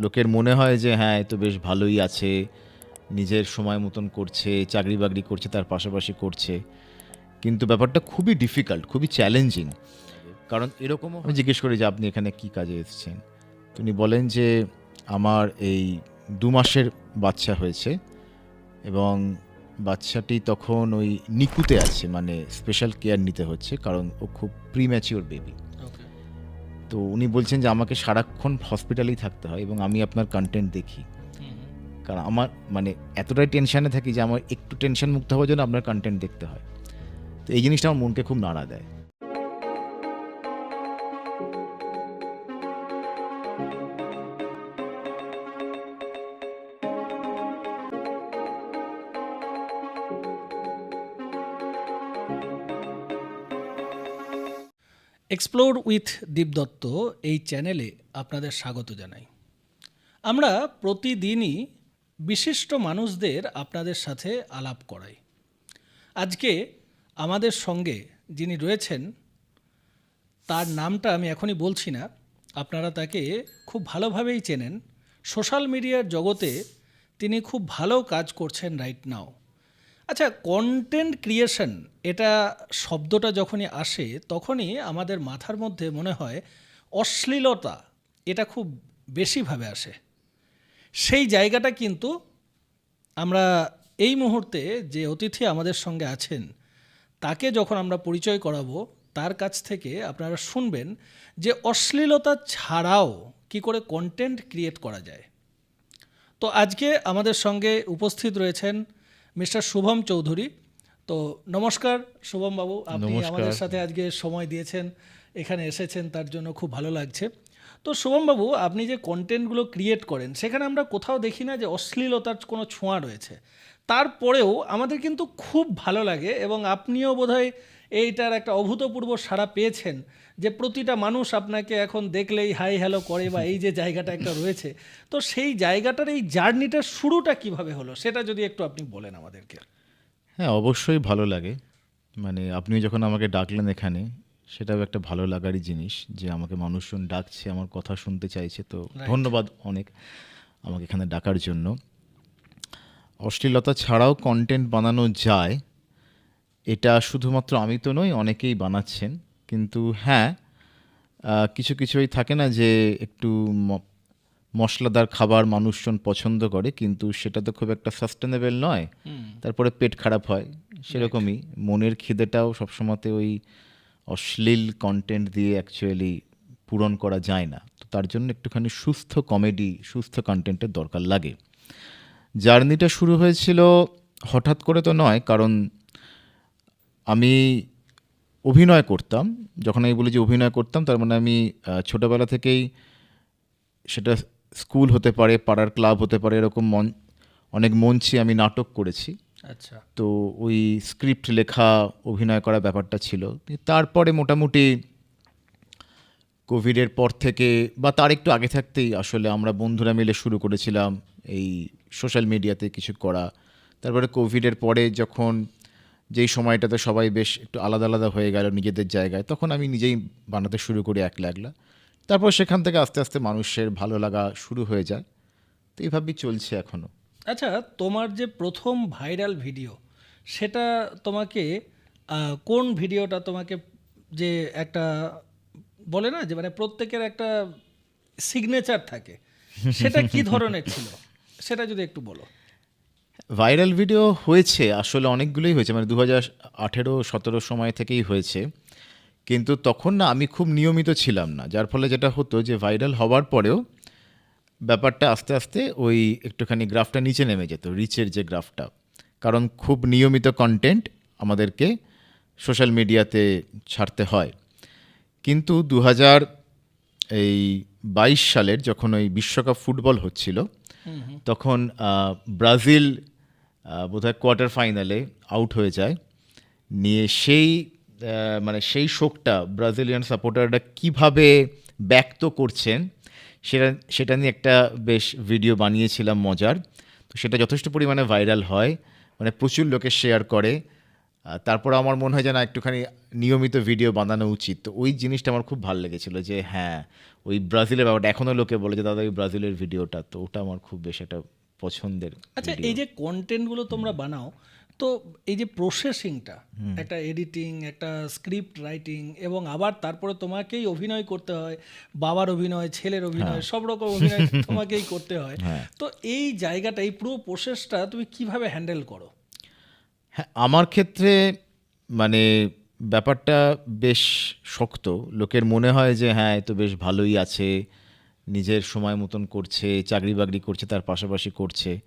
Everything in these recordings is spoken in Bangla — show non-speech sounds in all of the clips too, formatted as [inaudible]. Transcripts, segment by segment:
লোকের মনে হয় যে হ্যাঁ এ তো বেশ ভালোই আছে। নিজের সময় মতন করছে চাকরি বাকরি করছে তার পাশাপাশি করছে। কিন্তু ব্যাপারটা খুবই ডিফিকাল্ট খুবই চ্যালেঞ্জিং কারণ এরকমও আমি জিজ্ঞেস করি যে আপনি এখানে কি কাজে এসেছেন? তিনি বলেন যে আমার এই দু মাসের বাচ্চা হয়েছে এবং বাচ্চাটি তখন ওই নিকুতে আছে মানে স্পেশাল কেয়ার নিতে হচ্ছে কারণ ও খুব প্রিম্যাচিওর বেবি তো উনি বলছেন যে আমাকে সারাক্ষণ হসপিটালেই থাকতে হয় এবং আমি আপনার কন্টেন্ট দেখি। কারণ আমার মানে এতটাই টেনশানে থাকি যে আমার একটু টেনশন মুক্ত হওয়ার জন্য আপনার কন্টেন্ট দেখতে হয়। তো এই জিনিসটা আমার মনকে খুব নাড়া দেয়। এক্সপ্লোর উইথ দীপদত্ত এই চ্যানেলে আপনাদের স্বাগত জানাই। আমরা প্রতিদিনই বিশিষ্ট মানুষদের আপনাদের সাথে আলাপ করাই। আজকে আমাদের সঙ্গে যিনি রয়েছেন, তার নামটা আমি এখনই বলছি না, আপনারা তাকে খুব ভালোভাবেই চেনেন। সোশ্যাল মিডিয়ার জগতে তিনি খুব ভালো কাজ করছেন রাইট নাও আচ্ছা কন্টেন্ট ক্রিয়েশন এটা শব্দটা যখনই আসে, তখনই আমাদের মাথার মধ্যে মনে হয় অশ্লীলতা, এটা খুব বেশিভাবে আসে। সেই জায়গাটা কিন্তু আমরা এই মুহূর্তে যে অতিথি আমাদের সঙ্গে আছেন, তাকে যখন আমরা পরিচয় করাবো, তার কাছ থেকে আপনারা শুনবেন যে অশ্লীলতা ছাড়াও কি করে কন্টেন্ট ক্রিয়েট করা যায়। তো আজকে আমাদের সঙ্গে উপস্থিত রয়েছেন মিস্টার শুভম চৌধুরী। তো নমস্কার শুভম বাবু আপনি আমাদের সাথে আজকে সময় দিয়েছেন এখানে এসেছেন তার জন্য খুব ভালো লাগছে। তো শুভম বাবু আপনি যে কন্টেন্টগুলো ক্রিয়েট করেন সেখানে আমরা কোথাও দেখি না যে অশ্লীলতার কোনো ছোঁয়া রয়েছে। তারপরেও আমাদের কিন্তু খুব ভালো লাগে এবং আপনিও বোধহয় এইটার একটা অভূতপূর্ব সাড়া পেয়েছেন যে প্রতিটা মানুষ আপনাকে এখন দেখলেই হাই হ্যালো করে বা এই যে জায়গাটা একটা রয়েছে তো সেই জায়গাটার এই জার্নিটার শুরুটা কীভাবে হলো? সেটা যদি একটু আপনি বলেন আমাদেরকে। হ্যাঁ অবশ্যই ভালো লাগে। মানে আপনি যখন আমাকে ডাকলেন এখানে সেটাও একটা ভালো লাগারই জিনিস যে আমাকে মানুষজন ডাকছে আমার কথা শুনতে চাইছে তো ধন্যবাদ অনেক আমাকে এখানে ডাকার জন্য। অশ্লীলতা ছাড়াও কন্টেন্ট বানানো যায় এটা শুধুমাত্র আমি তো নই অনেকেই বানাচ্ছেন। কিন্তু হ্যাঁ কিছু কিছুই থাকে না যে একটু মশলাদার খাবার মানুষজন পছন্দ করে কিন্তু সেটা তো খুব একটা সাস্টেনেবল নয়। তারপরে পেট খারাপ হয় সেরকমই। মনের খিদেটাও সবসময়তে ওই অশ্লীল কন্টেন্ট দিয়ে অ্যাকচুয়ালি পূরণ করা যায় না। তো তার জন্য একটুখানি সুস্থ কমেডি সুস্থ কন্টেন্টের দরকার লাগে। জার্নিটা শুরু হয়েছিল হঠাৎ করে তো নয় কারণ আমি অভিনয় করতাম। যখন আমি বলি যে অভিনয় করতাম তার মানে আমি ছোটোবেলা থেকেই সেটা স্কুল হতে পারে পাড়ার ক্লাব হতে পারে এরকম মন অনেক মঞ্চে আমি নাটক করেছি। আচ্ছা। তো ওই স্ক্রিপ্ট লেখা অভিনয় করা ব্যাপারটা ছিল। তারপরে মোটামুটি কোভিডের পর থেকে বা তার একটু আগে থাকতেই আসলে আমরা বন্ধুরা মিলে শুরু করেছিলাম এই সোশ্যাল মিডিয়াতে কিছু করা। তারপরে কোভিডের পরে যখন যেই সময়টাতে সবাই বেশ একটু আলাদা আলাদা হয়ে গেল নিজেদের জায়গায়, তখন আমি নিজেই বানাতে শুরু করি একলা একলা। তারপর সেখান থেকে আস্তে আস্তে মানুষের ভালো লাগা শুরু হয়ে যায়। তো এইভাবেই চলছে এখনও আচ্ছা তোমার যে প্রথম ভাইরাল ভিডিও, সেটা তোমাকে কোন ভিডিওটা তোমাকে যে একটা বলে না যে মানে প্রত্যেকের একটা সিগনেচার থাকে, সেটা কি ধরনের ছিল? সেটা যদি একটু বলো। ভাইরাল ভিডিও হয়েছে আসলে অনেকগুলোই হয়েছে মানে দু হাজার আঠেরো সতেরো সময় থেকেই হয়েছে। কিন্তু তখন না আমি খুব নিয়মিত ছিলাম না যার ফলে যেটা হতো যে ভাইরাল হওয়ার পরেও ব্যাপারটা আস্তে আস্তে ওই একটুখানি গ্রাফটা নিচে নেমে যেত রিচের যে গ্রাফটা। কারণ খুব নিয়মিত কন্টেন্ট আমাদেরকে সোশ্যাল মিডিয়াতে ছাড়তে হয়। কিন্তু দু হাজার এই বাইশ সালের যখন ওই বিশ্বকাপ ফুটবল হচ্ছিল তখন ব্রাজিল বোধহয় কোয়ার্টার ফাইনালে আউট হয়ে যায়। নিয়ে সেই মানে সেই শোকটা ব্রাজিলিয়ান সাপোর্টাররা কীভাবে ব্যক্ত করছেন, সেটা সেটা নিয়ে একটা বেশ ভিডিও বানিয়েছিলাম মজার। তো সেটা যথেষ্ট পরিমাণে ভাইরাল হয় মানে প্রচুর লোকে শেয়ার করে। তারপর আমার মনে হয় যেন একটুখানি নিয়মিত ভিডিও বানানো উচিত। তো ওই জিনিসটা আমার খুব ভালো লেগেছিল যে হ্যাঁ ওই ব্রাজিলের ব্যাপারটা এখনও লোকে বলে যে, দাদা, ওই ব্রাজিলের ভিডিওটা তো ওটা আমার খুব বেশ একটা পছন্দের আচ্ছা এই যে কন্টেন্টগুলো তোমরা বানাও তো এই যে প্রসেসিংটা একটা এডিটিং একটা স্ক্রিপ্ট রাইটিং এবং আবার তারপরে তোমাকেই অভিনয় করতে হয় বাবার অভিনয় ছেলের অভিনয় সব রকম অভিনয় [laughs] তোমাকেই করতে হয়। তো এই জায়গাটা এই পুরো প্রসেসটা তুমি কীভাবে হ্যান্ডেল করো? হ্যাঁ আমার ক্ষেত্রে মানে ব্যাপারটা বেশ শক্ত। লোকের মনে হয় যে হ্যাঁ তো বেশ ভালোই আছে। নিজের সময় মতন করছে চাকরি বাকরি করছে তার পাশাপাশি করছে।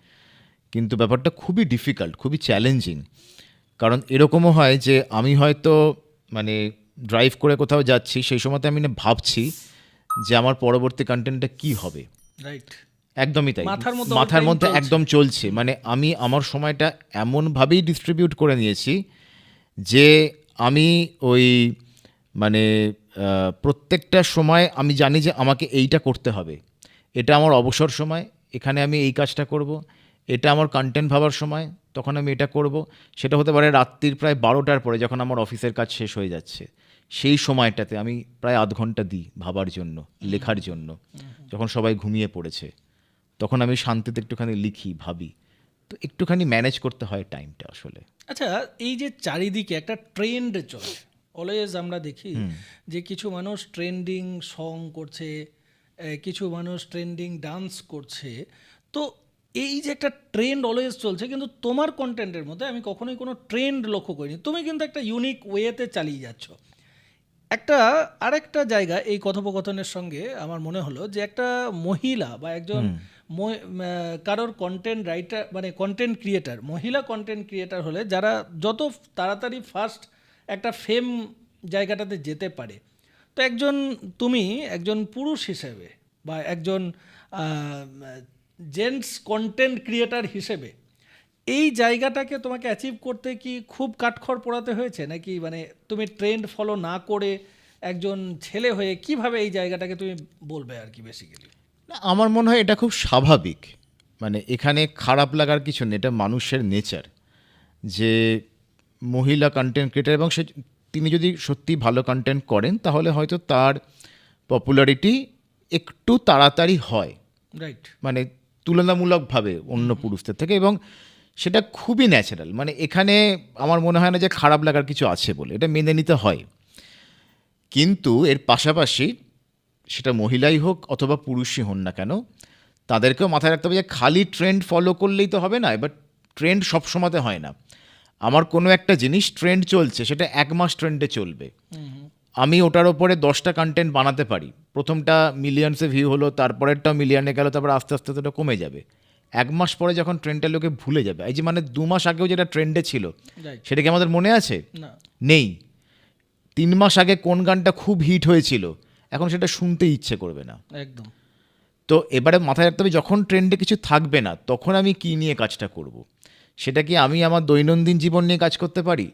কিন্তু ব্যাপারটা খুবই ডিফিকাল্ট খুবই চ্যালেঞ্জিং কারণ এরকমও হয় যে আমি হয়তো মানে ড্রাইভ করে কোথাও যাচ্ছি সেই সময়তে আমি না ভাবছি যে আমার পরবর্তী কন্টেন্টটা কি হবে। রাইট একদমই তাই। মাথার মধ্যে একদম চলছে। মানে আমি আমার সময়টা এমনভাবেই ডিস্ট্রিবিউট করে নিয়েছি যে আমি ওই মানে প্রত্যেকটা সময় আমি জানি যে আমাকে এইটা করতে হবে। এটা আমার অবসর সময়, এখানে আমি এই কাজটা করব। এটা আমার কন্টেন্ট ভাবার সময়, তখন আমি এটা করব। সেটা হতে পারে রাত্রির প্রায় বারোটার পরে যখন আমার অফিসের কাজ শেষ হয়ে যাচ্ছে। সেই সময়টাতে আমি প্রায় আধ ঘণ্টা দিই ভাবার জন্য, লেখার জন্য। যখন সবাই ঘুমিয়ে পড়েছে, তখন আমি শান্তিতে একটুখানি লিখি, ভাবি। তো একটুখানি ম্যানেজ করতে হয় টাইমটা আসলে। আচ্ছা এই যে চারিদিকে একটা ট্রেন্ড চলে অলওয়েজ আমরা দেখি যে কিছু মানুষ ট্রেন্ডিং সং করছে কিছু মানুষ ট্রেন্ডিং ডান্স করছে। তো এই যে একটা ট্রেন্ড অলওয়েজ চলছে কিন্তু তোমার কন্টেন্টের মধ্যে আমি কখনোই কোনো ট্রেন্ড লক্ষ্য করিনি। তুমি কিন্তু একটা ইউনিক ওয়েতে চালিয়ে যাচ্ছ। একটা আরেকটা জায়গা এই কথোপকথনের সঙ্গে আমার মনে হলো যে একটা মহিলা বা একজন কারোর কন্টেন্ট রাইটার মানে কন্টেন্ট ক্রিয়েটার মহিলা কন্টেন্ট ক্রিয়েটার হলে যারা যত তাড়াতাড়ি ফার্স্ট একটা ফেম জায়গাটাতে যেতে পারে। তো একজন, তুমি একজন পুরুষ হিসেবে বা একজন জেন্টস কন্টেন্ট ক্রিয়েটার হিসেবে এই জায়গাটাকে তোমাকে অ্যাচিভ করতে কি খুব কাঠখড় পোড়াতে হয়েছে? নাকি মানে তুমি ট্রেন্ড ফলো না করে একজন ছেলে হয়ে কীভাবে এই জায়গাটাকে তুমি বলবে আর কি বেসিক্যালি না, আমার মনে হয় এটা খুব স্বাভাবিক। মানে এখানে খারাপ লাগার কিছু নেই, এটা মানুষের নেচার যে মহিলা কন্টেন্ট ক্রিয়েটার এবং সে তিনি যদি সত্যি ভালো কন্টেন্ট করেন তাহলে হয়তো তার পপুলারিটি একটু তাড়াতাড়ি হয়। রাইট মানে তুলনামূলকভাবে অন্য পুরুষদের থেকে এবং সেটা খুবই ন্যাচারাল মানে এখানে আমার মনে হয় না যে খারাপ লাগার কিছু আছে বলে এটা মেনে নিতে হয়। কিন্তু এর পাশাপাশি সেটা মহিলাই হোক অথবা পুরুষই হন না কেন তাদেরকেও মাথায় রাখতে হবে যে খালি ট্রেন্ড ফলো করলেই তো হবে না এবার ট্রেন্ড সবসময়তে হয় না। আমার কোনো একটা জিনিস ট্রেন্ড চলছে সেটা এক মাস ট্রেন্ডে চলবে। আমি ওটার ওপরে দশটা কন্টেন্ট বানাতে পারি। প্রথমটা মিলিয়নসে ভিউ হলো তারপরেরটাও মিলিয়নে গেল তারপর আস্তে আস্তে তো কমে যাবে। এক মাস পরে যখন ট্রেন্ডটা লোকে ভুলে যাবে এই যে মানে দু মাস আগেও যেটা ট্রেন্ডে ছিল সেটা কি আমাদের মনে আছে? নেই। তিন মাস আগে কোন গানটা খুব হিট হয়েছিল এখন সেটা শুনতে ইচ্ছে করবে না। একদম। তো এবারে মাথায় রাখতে হবে যখন ট্রেন্ডে কিছু থাকবে না তখন আমি কি নিয়ে কাজটা করব। সেটা কি আমি আমার দৈনন্দিন জীবন নিয়ে কাজ করতে পারি?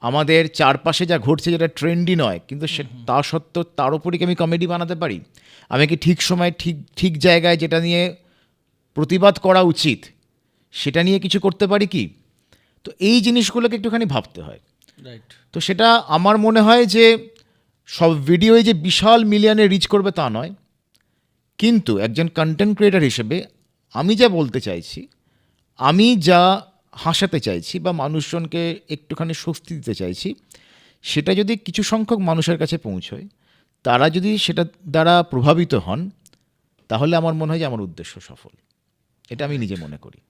আমাদের চারপাশে যা ঘটছে যেটা ট্রেন্ডই নয় কিন্তু সে তা সত্ত্বেও তার উপরই কি আমি কমেডি বানাতে পারি? আমি কি ঠিক সময় ঠিক ঠিক জায়গায় যেটা নিয়ে প্রতিবাদ করা উচিত সেটা নিয়ে কিছু করতে পারি কি? তো এই জিনিসগুলোকে একটুখানি ভাবতে হয়। রাইট তো সেটা আমার মনে হয় যে সব ভিডিওই যে বিশাল মিলিয়নে রিচ করবে তা নয়। কিন্তু একজন কন্টেন্ট ক্রিয়েটার হিসেবে আমি যা বলতে চাইছি আমি যা হাসাতে চাইছি বা মানুষজনকে একটুখানি স্বস্তি দিতে চাইছি, সেটা যদি কিছু সংখ্যক মানুষের কাছে পৌঁছয়, তারা যদি সেটা দ্বারা প্রভাবিত হন, তাহলে আমার মনে হয় যে আমার উদ্দেশ্য সফল। এটা আমি নিজে মনে করি।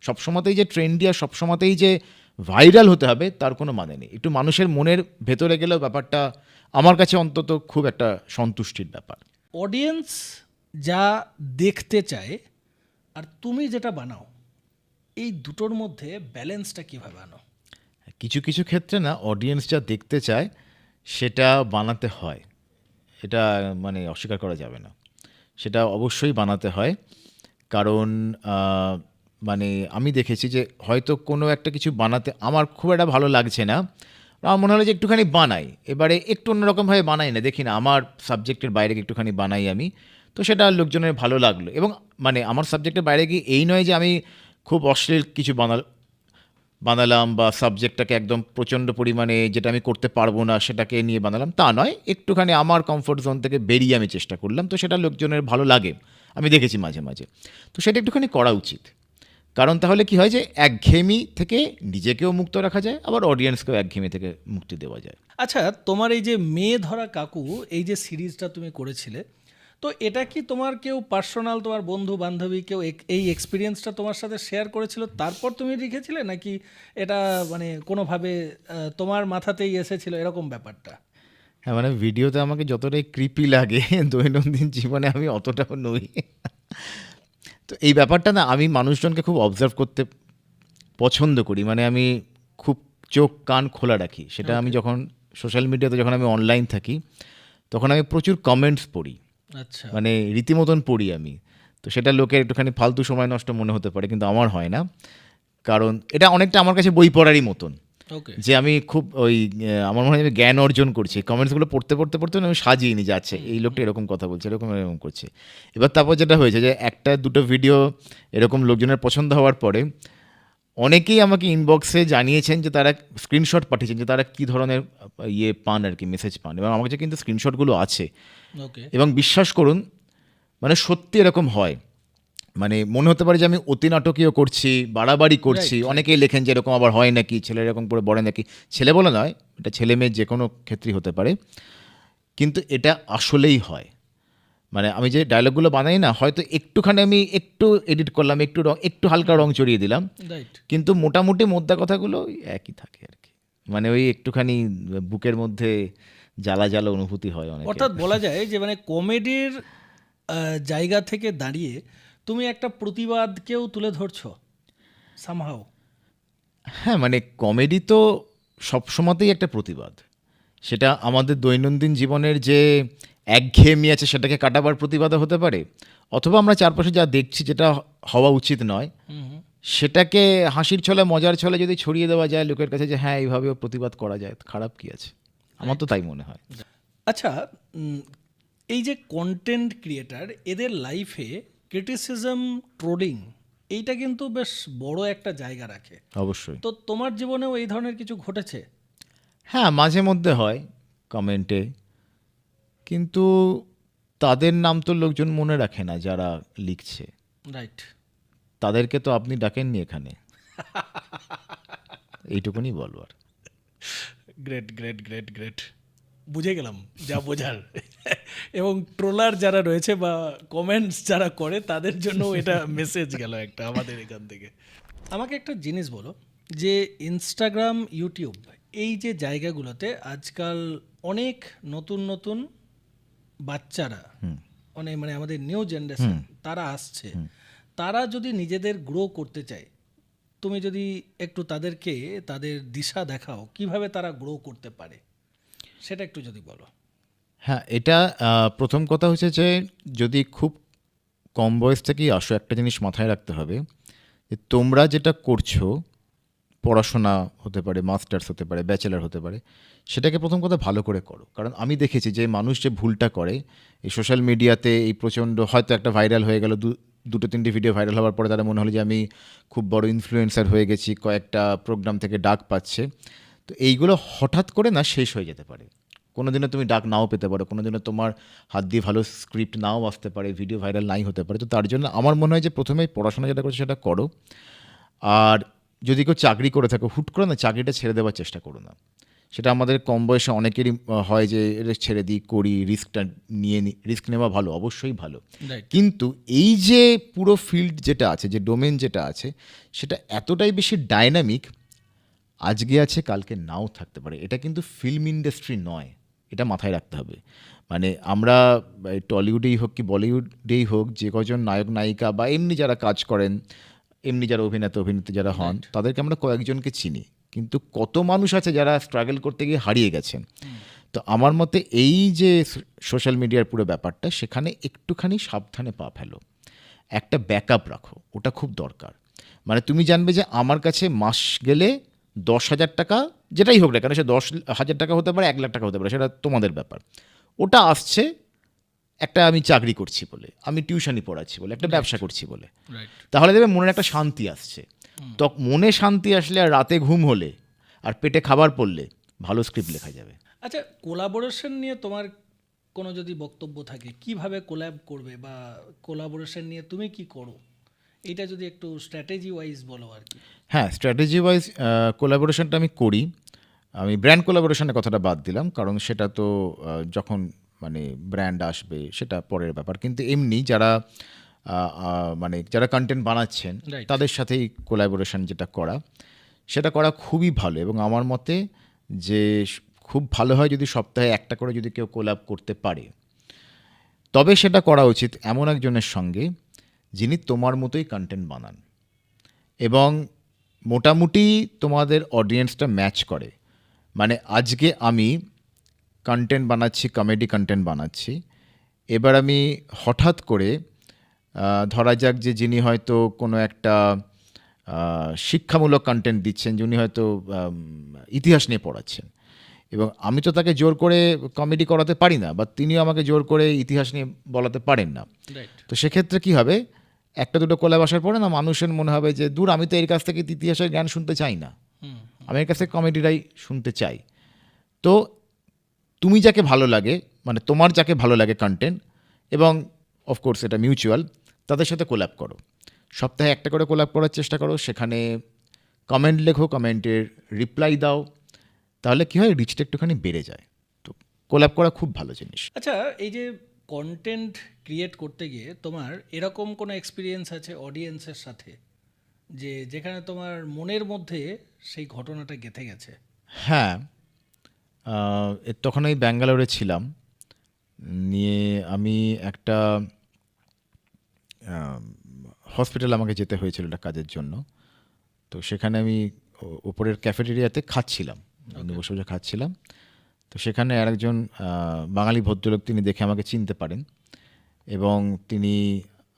সবসময়তেই যে ট্রেন্ডি আর সবসময়তেই যে ভাইরাল হতে হবে, তার কোনো মানে নেই। একটু মানুষের মনের ভেতরে গেলেও ব্যাপারটা আমার কাছে অন্তত খুব একটা সন্তুষ্টির ব্যাপার। অডিয়েন্স যা দেখতে চায়, আর তুমি যেটা বানাও এই দুটোর মধ্যে ব্যালেন্সটা কীভাবে আনো? কিছু কিছু ক্ষেত্রে না অডিয়েন্স যা দেখতে চায়, সেটা বানাতে হয়। এটা মানে অস্বীকার করা যাবে না। সেটা অবশ্যই বানাতে হয়। কারণ মানে আমি দেখেছি যে হয়তো কোনো একটা কিছু বানাতে আমার খুব একটা ভালো লাগছে না। আমার মনে হলো যে একটুখানি বানাই। এবারে একটু অন্যরকমভাবে বানাই না। দেখি না, আমার সাবজেক্টের বাইরে একটুখানি বানাই আমি। তো সেটা লোকজনের ভালো লাগল। এবং মানে আমার সাবজেক্টের বাইরে গিয়ে এই নয় যে আমি খুব অশ্লীল কিছু বানাল, বানালাম বা সাবজেক্টটাকে একদম প্রচণ্ড পরিমাণে যেটা আমি করতে পারব না সেটাকে নিয়ে বানালাম, তা নয়। একটুখানি আমার কমফোর্ট জোন থেকে বেরিয়ে আমি চেষ্টা করলাম। তো সেটা লোকজনের ভালো লাগে। আমি দেখেছি মাঝে মাঝে। তো সেটা একটুখানি করা উচিত। কারণ তাহলে কি হয় যে, একঘেয়েমি থেকে নিজেকেও মুক্ত রাখা যায়, আবার অডিয়েন্সকেও একঘেয়েমি থেকে মুক্তি দেওয়া যায়। আচ্ছা তোমার এই যে মেয়ে ধরা কাকু, এই যে সিরিজটা তুমি করেছিলে তো এটা কি তোমার কেউ পার্সোনাল তোমার বন্ধু বান্ধবী কেউ এই এক্সপিরিয়েন্সটা তোমার সাথে শেয়ার করেছিল? তারপর তুমি লিখেছিলে নাকি এটা মানে কোনোভাবে তোমার মাথাতেই এসেছিল এরকম ব্যাপারটা? হ্যাঁ মানে ভিডিওতে আমাকে যতটাই কৃপি লাগে দৈনন্দিন জীবনে আমি অতটাও নই। তো এই ব্যাপারটা না আমি মানুষজনকে খুব অবজার্ভ করতে পছন্দ করি। মানে আমি খুব চোখ কান খোলা রাখি। সেটা আমি যখন সোশ্যাল মিডিয়াতে যখন আমি অনলাইন থাকি তখন আমি প্রচুর কমেন্টস পড়ি। আচ্ছা। মানে রীতিমতন পড়ি আমি। তো সেটা লোকের একটুখানি ফালতু সময় নষ্ট মনে হতে পারে কিন্তু আমার হয় না। কারণ এটা অনেকটা আমার কাছে বই পড়ারই মতন। যে আমি খুব ওই আমার মনে হয় আমি জ্ঞান অর্জন করছি। কমেন্টসগুলো পড়তে পড়তে পড়তে আমি সাজিয়ে নিই যাচ্ছে এই লোকটা এরকম কথা বলছে এরকম এরকম করছে। এবার তারপর যেটা হয়েছে যে একটা দুটো ভিডিও এরকম লোকজনের পছন্দ হওয়ার পরে অনেকেই আমাকে ইনবক্সে জানিয়েছেন যে তারা স্ক্রিনশট পাঠিয়েছেন যে তারা কী ধরনের ইয়ে পান আর কি মেসেজ পান। এবং আমার কাছে কিন্তু স্ক্রিনশটগুলো আছে। এবং বিশ্বাস করুন মানে সত্যি এরকম হয়। মানে মনে হতে পারে যে আমি অতি নাটকীয় করছি বাড়াবাড়ি করছি। অনেকেই লেখেন যে এরকম আবার হয় নাকি ছেলে এরকম করে বলে নাকি। ছেলে বলে নয় এটা ছেলে মেয়ে যে কোনো ক্ষেত্রেই হতে পারে। কিন্তু এটা আসলেই হয়। মানে আমি যে ডায়লগগুলো বানাই না হয়তো একটুখানি আমি একটু এডিট করলাম একটু রং একটু হালকা রং চড়িয়ে দিলাম। রাইট কিন্তু মোটামুটি মোদ্দা কথাগুলো ওই একই থাকে আর কি। মানে ওই একটুখানি বুকের মধ্যে জ্বালা জ্বালা অনুভূতি হয় অনেক অর্থাৎ বলা যায় যে মানে কমেডির জায়গা থেকে দাঁড়িয়ে তুমি একটা প্রতিবাদকেও তুলে ধরছো সামহাও হ্যাঁ মানে কমেডি তো সবসময়তেই একটা প্রতিবাদ। সেটা আমাদের দৈনন্দিন জীবনের যে একঘেয়েমি আছে সেটাকে কাটাবার প্রতিবাদও হতে পারে অথবা আমরা চারপাশে যা দেখছি যেটা হওয়া উচিত নয় সেটাকে হাসির ছলে মজার ছলে যদি ছড়িয়ে দেওয়া যায় লোকের কাছে যে হ্যাঁ এইভাবেও প্রতিবাদ করা যায় খারাপ কি আছে? আমার তো তাই মনে হয়। আচ্ছা এই যে কন্টেন্ট ক্রিয়েটার এদের লাইফে ক্রিটিসিজম ট্রোলিং এইটা কিন্তু বেশ বড় একটা জায়গা রাখে। অবশ্যই। তো তোমার জীবনেও এই ধরনের কিছু ঘটেছে? হ্যাঁ মাঝে মধ্যে হয় কমেন্টে কিন্তু তাদের নাম তো লোকজন মনে রাখে না যারা লিখছে। রাইট তাদেরকে তো আপনি ডাকেননি এখানে। [laughs] এইটুকুনি বলবার। গ্রেট গ্রেট গ্রেট গ্রেট বুঝে গেলাম যা বোঝার। এবং ট্রোলার যারা রয়েছে বা কমেন্টস যারা করে তাদের জন্য এটা [laughs] মেসেজ গেল একটা আমাদের এখান থেকে। আমাকে একটা জিনিস বলো যে ইনস্টাগ্রাম ইউটিউব এই যে জায়গাগুলোতে আজকাল অনেক নতুন নতুন বাচ্চারা অনেক মানে আমাদের নিউ জেনারেশন তারা আসছে। তারা যদি নিজেদের গ্রো করতে চায় তুমি যদি একটু তাদেরকে তাদের দিশা দেখাও কীভাবে তারা গ্রো করতে পারে? সেটা একটু যদি বলো। হ্যাঁ এটা প্রথম কথা হচ্ছে যে যদি খুব কম বয়স থেকেই আসো একটা জিনিস মাথায় রাখতে হবে যে তোমরা যেটা করছ পড়াশোনা হতে পারে মাস্টার্স হতে পারে ব্যাচেলার হতে পারে, সেটাকে প্রথম কথা ভালো করে করো। কারণ আমি দেখেছি যে মানুষ যে ভুলটা করে, এই সোশ্যাল মিডিয়াতে এই প্রচণ্ড হয়তো একটা ভাইরাল হয়ে গেল দুটো, তিনটে ভিডিও ভাইরাল হওয়ার পরে তারা মনে হলো যে আমি খুব বড় ইনফ্লুয়েন্সার হয়ে গেছি, কয়েকটা প্রোগ্রাম থেকে ডাক পাচ্ছে। তো এইগুলো হঠাৎ করে না শেষ হয়ে যেতে পারে। কোনো দিনও তুমি ডাক নাও পেতে পারো কোনো দিনও তোমার হাত দিয়ে ভালো স্ক্রিপ্ট নাও আসতে পারে ভিডিও ভাইরাল নাই হতে পারে। তো তার জন্য আমার মনে হয় যে প্রথমে পড়াশোনা যেটা করছ সেটা করো। আর যদি কেউ চাকরি করে থাকো হুট করে না চাকরিটা ছেড়ে দেওয়ার চেষ্টা করো না। সেটা আমাদের কম বয়সে অনেকেরই হয় যে এটা ছেড়ে দিই করি রিস্কটা নিয়ে নিই রিস্ক নেওয়া ভালো অবশ্যই ভালো। কিন্তু এই যে পুরো ফিল্ড যেটা আছে যে ডোমেন যেটা আছে সেটা এতটাই বেশি ডাইনামিক আজকে আছে কালকে নাও থাকতে পারে। এটা কিন্তু ফিল্ম ইন্ডাস্ট্রি নয় এটা মাথায় রাখতে হবে। মানে আমরা টলিউডেই হোক কি বলিউডেই হোক যে কজন নায়ক নায়িকা বা এমনি যারা কাজ করেন এমনি যারা অভিনেতা অভিনেত্রী যারা হন তাদেরকে আমরা কয়েকজনকে চিনি। কিন্তু কত মানুষ আছে যারা স্ট্রাগল করতে গিয়ে হারিয়ে গেছেন? তো আমার মতে এই যে সোশ্যাল মিডিয়ার পুরো ব্যাপারটা সেখানে একটুখানি সাবধানে পা ফেলো। একটা ব্যাকআপ রাখো ওটা খুব দরকার। মানে তুমি জানবে যে আমার কাছে মাস গেলে দশ হাজার টাকা যেটাই হোক না কেন সে দশ হাজার টাকা হতে পারে এক লাখ টাকা হতে পারে সেটা তোমাদের ব্যাপার। ওটা আসছে একটা আমি চাকরি করছি বলে আমি টিউশনি পড়াচ্ছি বলে একটা ব্যবসা করছি বলে। তাহলে দেবে মনের একটা শান্তি আসছে। তো মনে শান্তি আসলে আর রাতে ঘুম হলে আর পেটে খাবার পড়লে ভালো স্ক্রিপ্ট লেখা যাবে। আচ্ছা কোলাবোরেশন নিয়ে তোমার কোনো যদি বক্তব্য থাকে কীভাবে কোল্যাব করবে বা কোলাবোরেশন নিয়ে তুমি কি করো? এটা যদি একটু স্ট্র্যাটেজি ওয়াইজ বলো আর কি। হ্যাঁ স্ট্র্যাটেজি ওয়াইজ কোলাবোরেশনটা আমি করি। আমি ব্র্যান্ড কোলাবোরেশনের কথাটা বাদ দিলাম কারণ সেটা তো যখন মানে ব্র্যান্ড আসবে সেটা পরের ব্যাপার। কিন্তু এমনি যারা মানে যারা কন্টেন্ট বানাচ্ছেন. তাদের সাথেই কোলাবোরেশন যেটা করা সেটা করা খুবই ভালো। এবং আমার মতে যে খুব ভালো হয় যদি সপ্তাহে একটা করে যদি কেউ কোলাব করতে পারে। তবে সেটা করা উচিত এমন একজনের সঙ্গে যিনি তোমার মতোই কন্টেন্ট বানান। এবং মোটামুটি তোমাদের অডিয়েন্সটা ম্যাচ করে। মানে আজকে আমি কন্টেন্ট বানাচ্ছি কমেডি কন্টেন্ট বানাচ্ছি। এবার আমি হঠাৎ করে ধরা যাক যে যিনি হয়তো কোনো একটা শিক্ষামূলক কন্টেন্ট দিচ্ছেন যিনি হয়তো ইতিহাস নিয়ে পড়াচ্ছেন। এবং আমি তো তাকে জোর করে কমেডি করাতে পারি না বা তিনিও আমাকে জোর করে ইতিহাস নিয়ে বলাতে পারেন না। তো সেক্ষেত্রে কি হবে? একটা দুটো কোলাব আসার পরে না মানুষের মনে হবে যে দূর আমি তো এর কাছ থেকে ইতিহাসের জ্ঞান শুনতে চাই না। আমি এর কাছ থেকে কমেডিটাই শুনতে চাই। তো তুমি যাকে ভালো লাগে মানে তোমার যাকে ভালো লাগে কন্টেন্ট এবং অফকোর্স এটা মিউচুয়াল তাদের সাথে কোল্যাপ করো। সপ্তাহে একটা করে কোল্যাপ করার চেষ্টা করো সেখানে কমেন্ট লেখো কমেন্টের রিপ্লাই দাও তাহলে কী হয় রিচটা একটুখানি বেড়ে যায়। তো কোল্যাপ করা খুব ভালো জিনিস। আচ্ছা এই যে কন্টেন্ট ক্রিয়েট করতে গিয়ে তোমার এরকম কোনো এক্সপিরিয়েন্স আছে অডিয়েন্সের সাথে যে যেখানে তোমার মনের মধ্যে সেই ঘটনাটা গেঁথে গেছে? হ্যাঁ তখন আমি ব্যাঙ্গালোরে ছিলাম। নিয়ে আমি একটা হসপিটাল আমাকে যেতে হয়েছিল একটা কাজের জন্য। তো সেখানে আমি ওপরের ক্যাফেটেরিয়াতে খাচ্ছিলাম। আমি বসে বসে খাচ্ছিলাম। তো সেখানে আরেকজন বাঙালি ভদ্রলোক তিনি দেখে আমাকে চিনতে পারেন এবং তিনি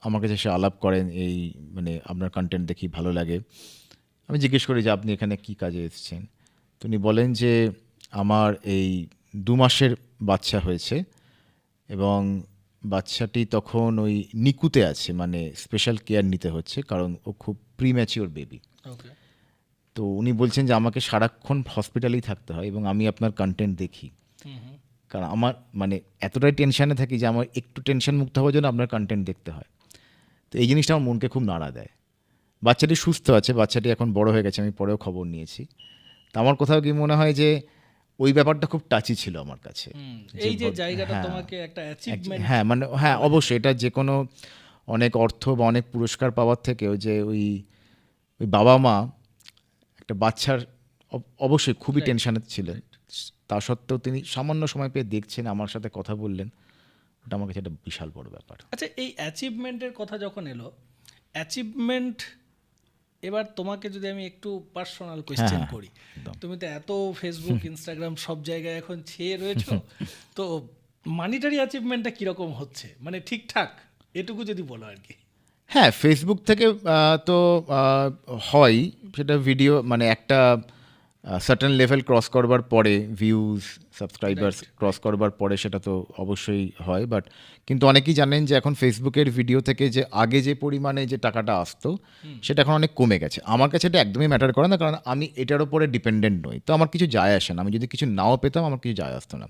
আমার কাছে এসে আলাপ করেন এই মানে আপনার কন্টেন্ট দেখি ভালো লাগে। আমি জিজ্ঞেস করি যে আপনি এখানে কি কাজে এসেছেন? তো উনি বলেন যে আমার এই দু মাসের বাচ্চা হয়েছে এবং বাচ্চাটি তখন ওই নিকুতে আছে মানে স্পেশাল কেয়ার নিতে হচ্ছে কারণ ও খুব প্রিম্যাচিওর বেবি ওকে তো উনি বলছেন যে আমাকে সারাক্ষণ হসপিটালেই থাকতে হয় এবং আমি আপনার কন্টেন্ট দেখি। কারণ আমার মানে এতটাই টেনশানে থাকি যে আমার একটু টেনশন মুক্ত হওয়ার জন্য আপনার কন্টেন্ট দেখতে হয়। তো এই জিনিসটা আমার মনকে খুব নাড়া দেয়। বাচ্চাটি সুস্থ আছে বাচ্চাটি এখন বড় হয়ে গেছে আমি পরেও খবর নিয়েছি। তো আমার কোথাও কি মনে হয় যে ওই ব্যাপারটা খুব টাচি ছিল আমার কাছে। এই যে জায়গাটা হ্যাঁ। তোমাকে একটা অ্যাচিভমেন্ট হ্যাঁ মানে হ্যাঁ অবশ্যই এটা যে কোনো অনেক অর্থ বা অনেক পুরস্কার পাওয়ার থেকেও যে ওই ওই বাবা মা একটা বাচ্চার অবশ্যই খুবই টেনশনে ছিলেন। তা সত্ত্বেও তিনি সামান্য সময় পেয়ে দেখছেন আমার সাথে কথা বললেন। ওটা আমার কাছে একটা বিশাল বড় ব্যাপার। আচ্ছা এই অ্যাচিভমেন্টের কথা যখন এলো অ্যাচিভমেন্ট এবার তোমাকে যদি আমি একটু পার্সোনাল কোয়েশ্চেন হ্যাঁ, করি। তুমি তো এত [laughs] ফেসবুক ইনস্টাগ্রাম সব জায়গায় এখন ছেয়ে রয়েছো। তো মানিটারি অ্যাচিভমেন্টটা কীরকম হচ্ছে? মানে ঠিকঠাক? এটুকু যদি বলো আর কি। হ্যাঁ ফেসবুক থেকে তো হয়। সেটা ভিডিও মানে একটা সার্টেন লেভেল ক্রস করবার পরে ভিউজ সাবস্ক্রাইবার্স ক্রস করবার পরে সেটা তো অবশ্যই হয় বাট কিন্তু অনেকেই জানেন যে এখন ফেসবুকের ভিডিও থেকে যে আগে যে পরিমাণে যে টাকাটা আসতো সেটা এখন অনেক কমে গেছে। আমার কাছে এটা একদমই ম্যাটার করে না কারণ আমি এটার উপরে ডিপেন্ডেন্ট নই। তো আমার কিছু যায় আসে না। আমি যদি কিছু নাও পেতাম আমার কিছু যায় আসতো না।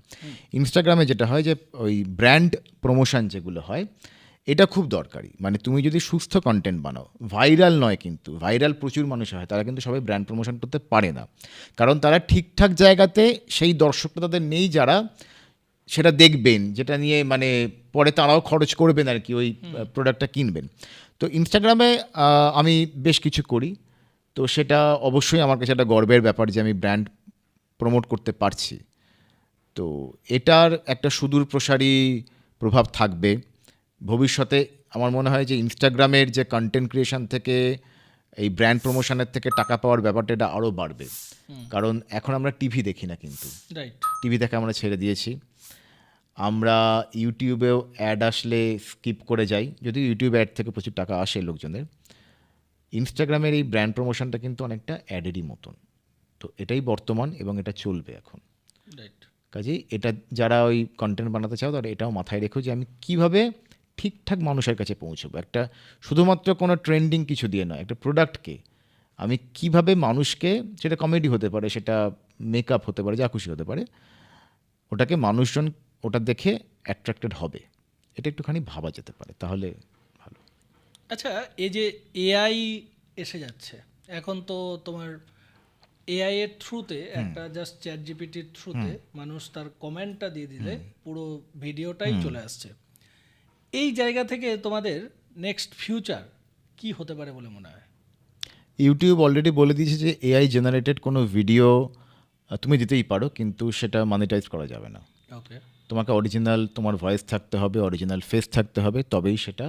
ইনস্টাগ্রামে যেটা হয় যে ওই ব্র্যান্ড প্রমোশন যেগুলো হয় এটা খুব দরকারি। মানে তুমি যদি সুস্থ কন্টেন্ট বানাও ভাইরাল নয় কিন্তু ভাইরাল প্রচুর মানুষ হয় তারা কিন্তু সবাই ব্র্যান্ড প্রমোশন করতে পারে না। কারণ তারা ঠিকঠাক জায়গাতে সেই দর্শকটা তাদের নেই যারা সেটা দেখবেন যেটা নিয়ে মানে পরে তারাও খরচ করবেন আর কি ওই প্রোডাক্টটা কিনবেন। তো ইনস্টাগ্রামে আমি বেশ কিছু করি। তো সেটা অবশ্যই আমার কাছে একটা গর্বের ব্যাপার যে আমি ব্র্যান্ড প্রমোট করতে পারছি। তো এটার একটা সুদূর প্রসারী প্রভাব থাকবে। ভবিষ্যতে আমার মনে হয় যে ইনস্টাগ্রামের যে কন্টেন্ট ক্রিয়েশন থেকে এই ব্র্যান্ড প্রমোশনের থেকে টাকা পাওয়ার ব্যাপারটা এটা আরও বাড়বে। কারণ এখন আমরা টিভি দেখি না কিন্তু। রাইট টিভি থেকে আমরা ছেড়ে দিয়েছি। আমরা ইউটিউবেও অ্যাড আসলে স্কিপ করে যাই। যদি ইউটিউব অ্যাড থেকে প্রচুর টাকা আসে লোকজনের। ইনস্টাগ্রামের এই ব্র্যান্ড প্রমোশনটা কিন্তু অনেকটা অ্যাডেরই মতন। তো এটাই বর্তমান এবং এটা চলবে এখন। রাইট কাজেই এটা যারা ওই কন্টেন্ট বানাতে চাও তারা এটাও মাথায় রেখো যে আমি কীভাবে ঠিকঠাক মানুষের কাছে পৌঁছবো। একটা শুধুমাত্র কোনো ট্রেন্ডিং কিছু দিয়ে নয় একটা প্রোডাক্টকে। আমি কীভাবে মানুষকে সেটা কমেডি হতে পারে সেটা মেকআপ হতে পারে যা খুশি হতে পারে ওটাকে মানুষজন ওটা দেখে অ্যাট্রাক্টেড হবে। এটা একটুখানি ভাবা যেতে পারে তাহলে ভালো। আচ্ছা এই যে এআই এসে যাচ্ছে এখন তো তোমার এআই এর থ্রুতে একটা জাস্ট চ্যাট জিপিটির থ্রুতে মানুষ তার কমেন্টটা দিয়ে দিলে পুরো ভিডিওটাই চলে আসছে। এই জায়গা থেকে তোমাদের নেক্সট ফিউচার কি হতে পারে বলে মনে হয়? ইউটিউব অলরেডি বলে দিয়েছে যে এআই জেনারেটেড কোনো ভিডিও তুমি দিতেই পারো কিন্তু সেটা মানিটাইজ করা যাবে না। ওকে তোমাকে অরিজিনাল তোমার ভয়েস থাকতে হবে অরিজিনাল ফেস থাকতে হবে তবেই সেটা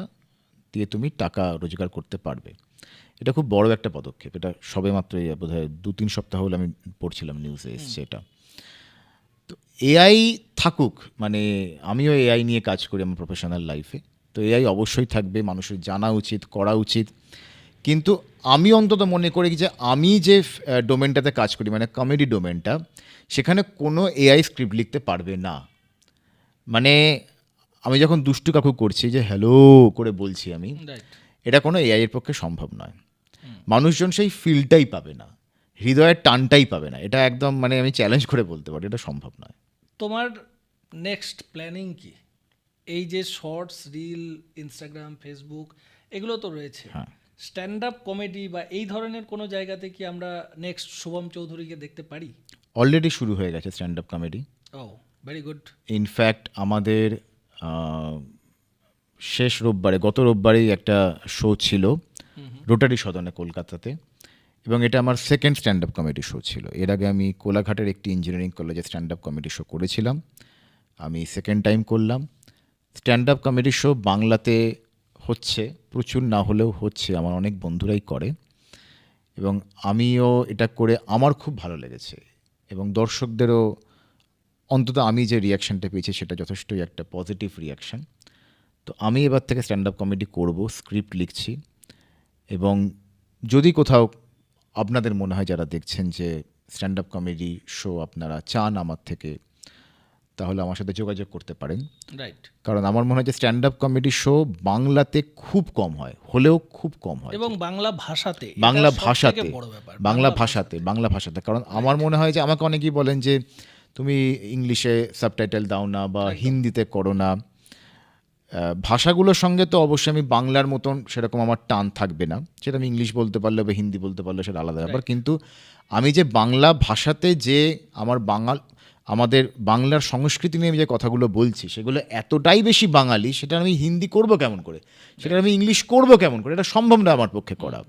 দিয়ে তুমি টাকা রোজগার করতে পারবে। এটা খুব বড় একটা পদক্ষেপ এটা সবে মাত্র বোধ হয় দু তিন সপ্তাহ হলে আমি পড়ছিলাম নিউজে এসছে এটা। এআই থাকুক মানে আমিও এআই নিয়ে কাজ করি আমার প্রফেশনাল লাইফে তো এআই অবশ্যই থাকবে মানুষের জানা উচিত করা উচিত। কিন্তু আমি অন্তত মনে করি যে আমি যে ডোমেনটাতে কাজ করি মানে কমেডি ডোমেনটা সেখানে কোনো এআই স্ক্রিপ্ট লিখতে পারবে না। মানে আমি যখন দুষ্টু কাকু করছি যে হ্যালো করে বলছি আমি এটা কোনো এআইয়ের পক্ষে সম্ভব নয়। মানুষজন সেই ফিলটাই পাবে না হৃদয়ের টানটাই পাবে না। এটা একদম মানে আমি চ্যালেঞ্জ করে বলতে পারি এটা সম্ভব নয়। তোমার নেক্সট প্ল্যানিং কি? এই যে শর্টস রিল ইনস্টাগ্রাম ফেসবুক এগুলো তো রয়েছে। স্ট্যান্ড আপ কমেডি বা এই ধরনের কোনো জায়গাতে কি আমরা নেক্সট শুভম চৌধুরীকে দেখতে পারি? অলরেডি শুরু হয়ে গেছে স্ট্যান্ড আপ কমেডি ও ভেরি গুড ইনফ্যাক্ট আমাদের শেষ রোববারে গত রোববারেই একটা শো ছিল। রোটারি সদনে কলকাতাতে। এবং এটা আমার second stand up comedy show ছিল। এর আগে আমি কোলাঘাটের একটি ইঞ্জিনিয়ারিং কলেজে স্ট্যান্ড আপ কমেডি শো করেছিলাম। আমি সেকেন্ড টাইম করলাম। স্ট্যান্ড আপ কমেডি শো বাংলাতে হচ্ছে, প্রচুর না হলেও হচ্ছে, আমার অনেক বন্ধুরাই করে। এবং আমিও এটা করে আমার খুব ভালো লেগেছে। এবং দর্শকদেরও অন্তত আমি যে রিয়াকশানটা পেয়েছি, সেটা যথেষ্টই একটা পজিটিভ রিয়াকশান তো আমি এবার থেকে স্ট্যান্ড আপ কমেডি করব স্ক্রিপ্ট লিখছি। এবং যদি কোথাও আপনাদের মনে হয় যারা দেখছেন যে স্ট্যান্ড আপ কমেডি শো আপনারা চান আমার থেকে তাহলে আমার সাথে যোগাযোগ করতে পারেন। রাইট কারণ আমার মনে হয় যে স্ট্যান্ড আপ কমেডি শো বাংলাতে খুব কম হয় হলেও খুব কম হয়। এবং বাংলা ভাষাতে বাংলা ভাষাতে বাংলা ভাষাতে বাংলা ভাষাতে। কারণ আমার মনে হয় যে আমাকে অনেকেই বলেন যে তুমি ইংলিশে সাবটাইটেল দাও না বা হিন্দিতে করো না। ভাষাগুলোর সঙ্গে তো অবশ্যই আমি বাংলার মতন সেরকম আমার টান থাকবে না। সেটা আমি ইংলিশ বলতে পারলে বা হিন্দি বলতে পারলে সেটা আলাদা ব্যাপার। কিন্তু আমি যে বাংলা ভাষাতে যে আমার বাঙাল আমাদের বাংলার সংস্কৃতি নিয়ে আমি যে কথাগুলো বলছি সেগুলো এতটাই বেশি বাঙালি সেটা আমি হিন্দি করব কেমন করে? সেটা আমি ইংলিশ করব কেমন করে? এটা সম্ভব না আমার পক্ষে করা।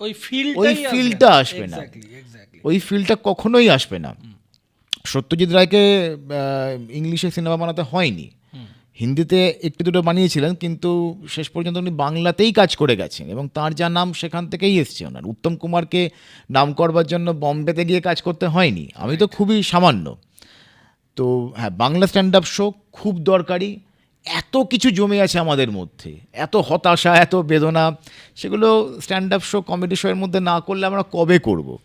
ওই ফিল ওই ফিলটা আসবে না। ওই ফিলটা কখনোই আসবে না। সত্যজিৎ রায়কে ইংলিশে সিনেমা বানাতে হয়নি। হিন্দিতে একটু দুটো বানিয়েছিলেন কিন্তু শেষ পর্যন্ত উনি বাংলাতেই কাজ করে গেছেন এবং তার যা নাম সেখান থেকেই এসছে ওনার। উত্তম কুমারকে নাম করবার জন্য বম্বেতে গিয়ে কাজ করতে হয়নি। আমি তো খুবই সামান্য। তো হ্যাঁ বাংলা স্ট্যান্ড আপ শো খুব দরকারি। এত কিছু জমে আছে আমাদের মধ্যে। এত হতাশা এত বেদনা সেগুলো স্ট্যান্ড আপ শো কমেডি শোয়ের মধ্যে না করলে আমরা কবে করব?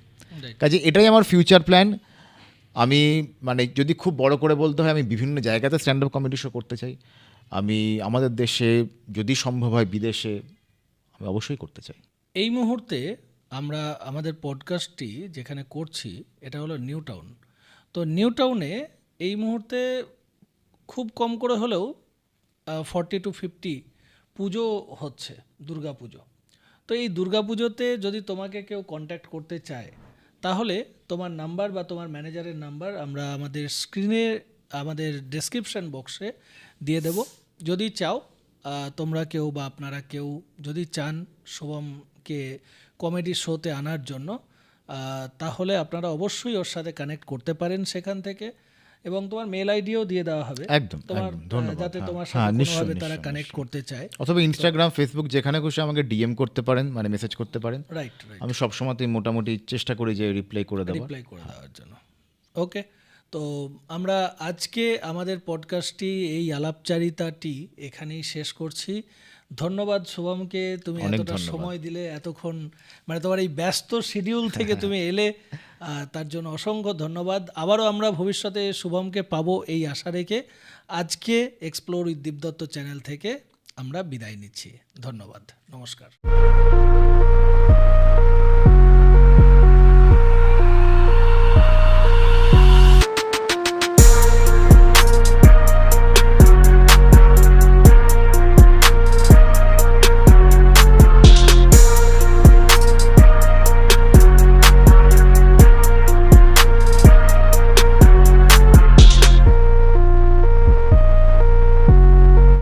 কাজে এটাই আমার ফিউচার প্ল্যান আমি মানে যদি খুব বড় করে বলতে হয়, আমি বিভিন্ন জায়গাতে স্ট্যান্ড আপ কমেডি শো করতে চাই। আমি, আমাদের দেশে যদি সম্ভব হয় বিদেশে, আমি অবশ্যই করতে চাই। এই মুহূর্তে আমরা, আমাদের পডকাস্টটি যেখানে করছি, এটা হলো নিউ টাউন তো নিউ টাউনে এই মুহূর্তে খুব কম করে হলেও ফর্টি টু ফিফটি পুজো হচ্ছে দুর্গা পুজো তো এই দুর্গা পুজোতে যদি তোমাকে কেউ কন্ট্যাক্ট করতে চায়, তাহলে তোমার নাম্বার বা তোমার ম্যানেজারের নাম্বার আমরা আমাদের স্ক্রিনে, আমাদের ডেসক্রিপশান বক্সে দিয়ে দেব। যদি চাও তোমরা কেউ বা আপনারা কেউ যদি চান শুভমকে কমেডি শোতে আনার জন্য তাহলে আপনারা অবশ্যই ওর সাথে কানেক্ট করতে পারেন সেখান থেকে। এবং তোমার মেল আইডিও দিয়ে দেওয়া হবে। একদম তোমার ধন্যবাদ। যাতে তোমার হ্যাঁ সাথে নিশ্চয়ই তারা কানেক্ট করতে চায়। অথবা ইনস্টাগ্রাম ফেসবুক যেখানে খুশি আমাকে ডিএম করতে পারেন মানে মেসেজ করতে পারেন। রাইট রাইট আমি সবসময়তেই মোটামুটি চেষ্টা করি যে রিপ্লাই করে দেবো রিপ্লাই করে দেওয়ার জন্য। ওকে তো আমরা আজকে আমাদের পডকাস্টটি এই আলাপচারিতাটি এখানেই শেষ করছি। ধন্যবাদ শুভমকে তুমি এতটা সময় দিলে এতক্ষণ মানে তোমার এই ব্যস্ত শিডিউল থেকে তুমি এলে তার জন্য অসংখ্য ধন্যবাদ। আবারও আমরা ভবিষ্যতে শুভমকে পাবো এই আশা রেখে। আজকে এক্সপ্লোর উইথ দীপদত্ত চ্যানেল থেকে আমরা বিদায় নিচ্ছি। ধন্যবাদ। নমস্কার।